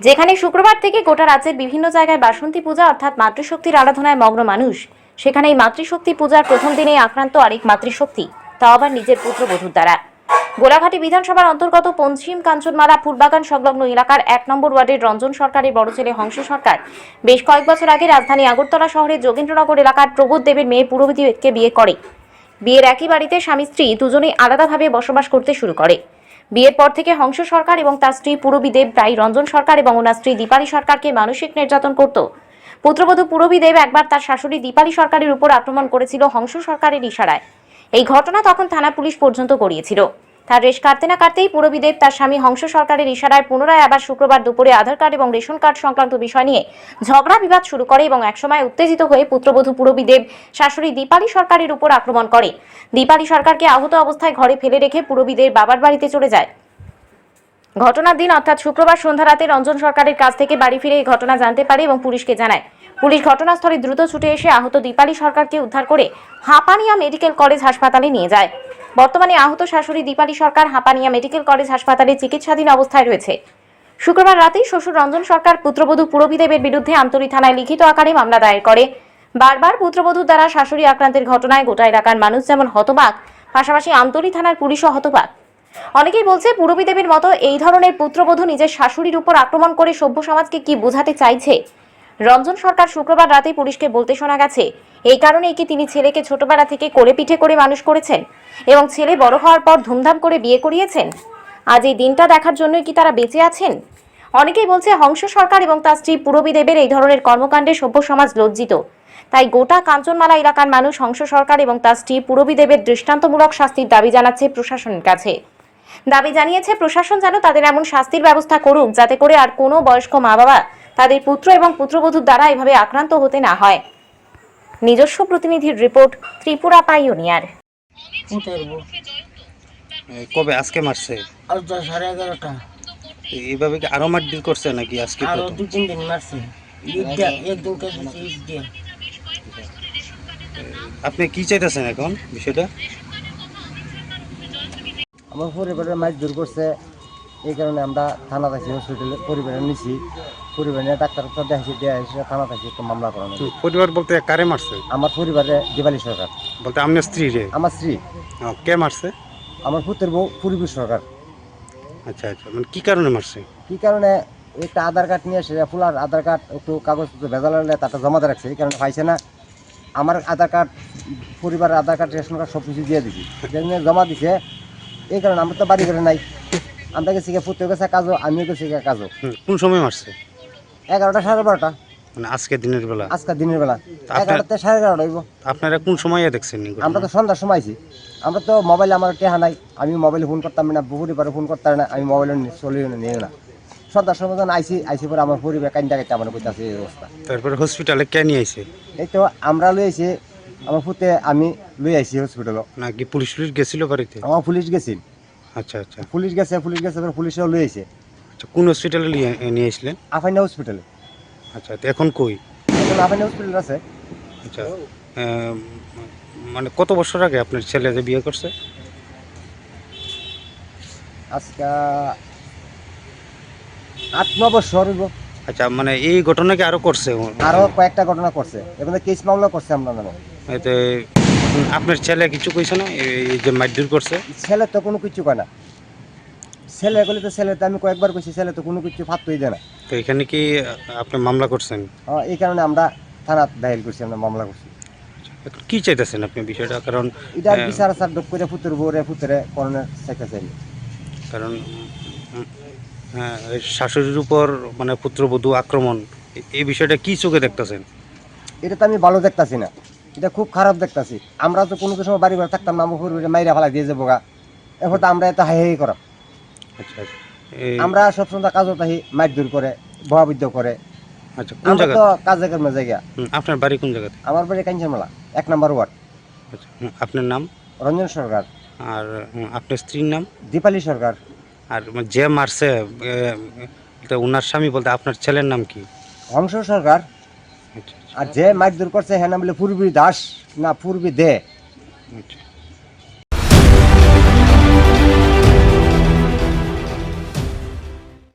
যেখানে শুক্রবার থেকে গোটা রাজ্যের বিভিন্ন জায়গায় বাসন্তী পূজা, অর্থাৎ মাতৃশক্তির আরাধনায় মগ্ন মানুষ। সেখানে এই মাতৃশক্তি পূজার প্রথম দিনেই আক্রান্ত আরেক মাতৃশক্তি, তাও আবার নিজের পুত্রবধূর দ্বারা। গোলাঘাটি বিধানসভার অন্তর্গত পশ্চিম কাঞ্চনমালা ফুলবাগান সংলগ্ন এলাকার এক নম্বর ওয়ার্ডের রঞ্জন সরকারের বড় ছেলে হংস সরকার বেশ কয়েক বছর আগে রাজধানী আগরতলা শহরের যোগেন্দ্রনগর এলাকার প্রবোধ দেবের মেয়ে পুরোহিতকে বিয়ে করে। বিয়ের একই বাড়িতে স্বামী স্ত্রী দুজনেই আলাদাভাবে বসবাস করতে শুরু করে। বিয়ের পর থেকে হংস সরকার এবং তার স্ত্রী পুরবী দেব প্রায় রঞ্জন সরকার এবং ওনার স্ত্রী দীপালি সরকারকে মানসিক নির্যাতন করত। পুত্রবধূ পুরবী দেব একবার তার শাশুড়ি দীপালী সরকারের উপর আক্রমণ করেছিল হংস সরকারের ইশারায়। এই ঘটনা তখন থানা পুলিশ পর্যন্ত গড়িয়েছিল। তার রেশ কাটতে না কাটতেই পুরবী দেব তার স্বামী হংস সরকারের ইশারায় পুনরায় আবার শুক্রবার দুপুরে আধার কার্ড এবং রেশন কার্ড সংক্রান্ত বিষয় নিয়ে ঝগড়া বিবাদ শুরু করে এবং একসময় উত্তেজিত হয়ে পুত্রবধূ পুরবী দেব শাশুড়ি দীপালি সরকারের উপর আক্রমণ করে। দীপালি সরকারকে আহত অবস্থায় ঘরে ফেলে রেখে পুরবী দেব বাবার বাড়িতে চলে যায়। ঘটনার দিন অর্থাৎ শুক্রবার সন্ধ্যা রাতে রঞ্জন সরকারের কাছ থেকে বাড়ি ফিরে এই ঘটনা জানতে পারে এবং পুলিশকে জানায়। পুলিশ ঘটনাস্থলে দ্রুত ছুটে এসে আহত দীপালি সরকারকে উদ্ধার করে হাঁপানিয়া মেডিকেল কলেজ হাসপাতালে নিয়ে যায়। বর্তমানে আহত শাশুড়ি দীপালি সরকার হাঁপানিয়া মেডিকেল কলেজ হাসপাতালে চিকিৎসাধীন অবস্থায় রয়েছে। শুক্রবার রাতেই শ্বশুর রঞ্জন সরকার পুত্রবধূ পুরবী দেবের বিরুদ্ধে আমতলী থানায় লিখিত আকারে মামলা দায়ের করে। বারবার পুত্রবধূর দ্বারা শাশুড়ি আক্রান্তের ঘটনায় গোটা এলাকার মানুষ যেমন হতবাক, পাশাপাশি আমতলী থানার পুলিশও হতবাক। অনেকেই বলছে পুরবী দেবীর মতো এই ধরনের পুত্রবধূ নিজের শাশুড়ির উপর আক্রমণ করে সভ্য সমাজকে কি বোঝাতে চাইছে? রঞ্জন সরকার শুক্রবার রাতে পুলিশকে বলতে শোনা গেছে, এই কারণেই কি তিনি ছেলেকে ছোটবেলা থেকে কোলে পিঠে করে মানুষ করেছেন এবং ছেলে বড় হওয়ার পর ধুমধাম করে বিয়ে করিয়েছেন? আজ এই দিনটা দেখার জন্যই কি তারা বেঁচে আছেন? অনেকেই বলছে হংস সরকার এবং তার স্ত্রী পুরবী দেবের এই ধরনের কর্মকাণ্ডে সভ্য সমাজ লজ্জিত। তাই গোটা কাঞ্চনমালা এলাকার মানুষ হংস সরকার এবং তার স্ত্রী পুরবী দেবের দৃষ্টান্তমূলক শাস্তির দাবি জানাচ্ছে প্রশাসনের কাছে। দাবি জানিয়েছে, প্রশাসন যেন তাদের এমন শাস্তির ব্যবস্থা করুক যাতে করে আর কোনো বয়স্ক মা বাবা তাদের পুত্র এবং পুত্রবধূর দ্বারা এভাবে আক্রান্ত হতে না হয়। নিজস্ব প্রতিনিধির রিপোর্ট ত্রিপুরা পাইওনিয়ার। কবে? আজকে মারছে? সাড়ে এগারোটা। এইভাবে কি আরও মারধর করছে নাকি আজকে আরও? দু তিন দিন মারছে। একদিন আপনি কি চাইতেছেন এখন বিষয়টা? আমার পরিবারে মাছ দূর করছে। এই কারণে আমরা থানা থাকি হসপিটালে পরিবারে নিছি। পরিবার ডাক্তার ডাক্তার দেখাইছি দেওয়া হয়েছে থানা থাকি একটা মামলা করানো পরিবার বলতে কারে মারছে? আমার পরিবারে দিবালী সরকার। বলতে আপনার স্ত্রী রে? আমার স্ত্রী। ও, কে মারছে? আমার পুত্রের বউ পূর্বী সরকার। আচ্ছা আচ্ছা মানে কি কারণে মারছে? কি কারণে একটা আধার কার্ড নিয়ে এসে ফুলার আধার কার্ড একটু কাগজপত্র ভেজাল হলে তাটা জমা দিয়ে রাখছে এই কারণে পাইছে না। আমার আধার কার্ড পরিবারের আধার কার্ড রেশন কার্ড সব কিছু দিয়ে দিছি। যেদিন জমা দিছে এই কারণে আমরা তো বাড়ি করে নাই। আমরা গেছি গিয়ে পুত্র গেছে কাজও আমিও গিয়ে কাজও। কোন সময় মারছে এগারোটা সাড়ে বারোটা মানে আজকে দিনের বেলা? আজকে দিনের বেলা। এগারোটাতে সাড়ে এগারোটা হইব। আপনারা কোন সময় দেখছেন আমরা তো সন্ধ্যার সময় আছি আমরা তো মোবাইলে আমার টেহা নাই। আমি মোবাইলে ফোন করতাম না পরিবারে ফোন করতাম না। আমি মোবাইলে চলে নিয়ে না। সন্ধ্যার সময় যখন আইসি আইসি পরে আমার পরিবার কাইন্দা কাইতে আমার কইতাছে এই অবস্থা। তারপরে হসপিটালে কে নিয়ে আইছে? এই তো আমরা লই আইছি আমার পুতে আমি লই আইছি হসপিটালও নাকি পুলিশ টুলিশ গেছিল বাড়িতে? আমার পুলিশ গেছি আচ্ছা আচ্ছা। পুলিশ গেছে পুলিশ গেছে পরে পুলিশও লই আইছে। আচ্ছা কোন হসপিটালে নিয়ে- নিয়ে আসলেন আফাইনা হসপিটালে আচ্ছা তো এখন কই? এখন আফাইনা হসপিটাল আছে। আচ্ছা আহ, মানে কত বছর আগে আপনার ছেলে যে বিয়ে করছে? আজকে আট ন বছর হইব। আচ্ছা মানে এই ঘটনা কি আরও করছে? আরও কয়েকটা ঘটনা করছে। এবার কেস মামলা করছে আমরা নামে এতে আপনার ছেলে কিছু কইছে না? এই যে মারধর করছে? ছেলে তো কোনো কিছু কয় না। ছেলে এগুলি তো ছেলে তো আমি কয়েকবার কইছি ছেলে তো কোনো কিছু ফাত্তই দেয় না। তো এখানে কি আপনি মামলা করছেন? আহ, এই কারণে আমরা থানা দাখিল করছি আমরা মামলা করছি। কি চাইতেছেন আপনি বিষয়টা? কারণ এটা হ্যাঁ। বিচার আচার ডক করে ফুতুর বউরে ফুতুরে করণের চাইতে চাই কারণ উম, হ্যাঁ, এই শাশুড়ির উপর মানে পুত্রবধূ আক্রমণ এ- এই বিষয়টা কি চোখে দেখতেছেন? এটা তো আমি ভালো দেখতাছি না। এটা খুব খারাপ দেখতাছি। আমরা তো কোনো কিছু সময় বাড়ি ঘরে থাকতাম না আমার মাইরা ফেলা দিয়ে যাব গা। এখন তো আমরা এত হাই হাই করা আচ্ছা আচ্ছা। আমরা সবসময় কাজও তাহি মাইর দূর করে বহাবিদ্য করে। আচ্ছা কোন জায়গা তো কাজে কর্মে জায়গা আপনার বাড়ি কোন জায়গাতে? আমার বাড়ি কাঞ্চনমালা এক নম্বর ওয়ার্ড। আচ্ছা আপনার নাম? রঞ্জন সরকার। আর আপনার স্ত্রীর নাম? দীপালি সরকার। আর যে মারছে এ, ওনার স্বামী বলতে আপনার ছেলের নাম কি? হংস সরকার। আচ্ছা। আর যে মারধর করছে হ্যাঁ নাম বলে পূর্বী দাস না পূর্বী দে। আচ্ছা।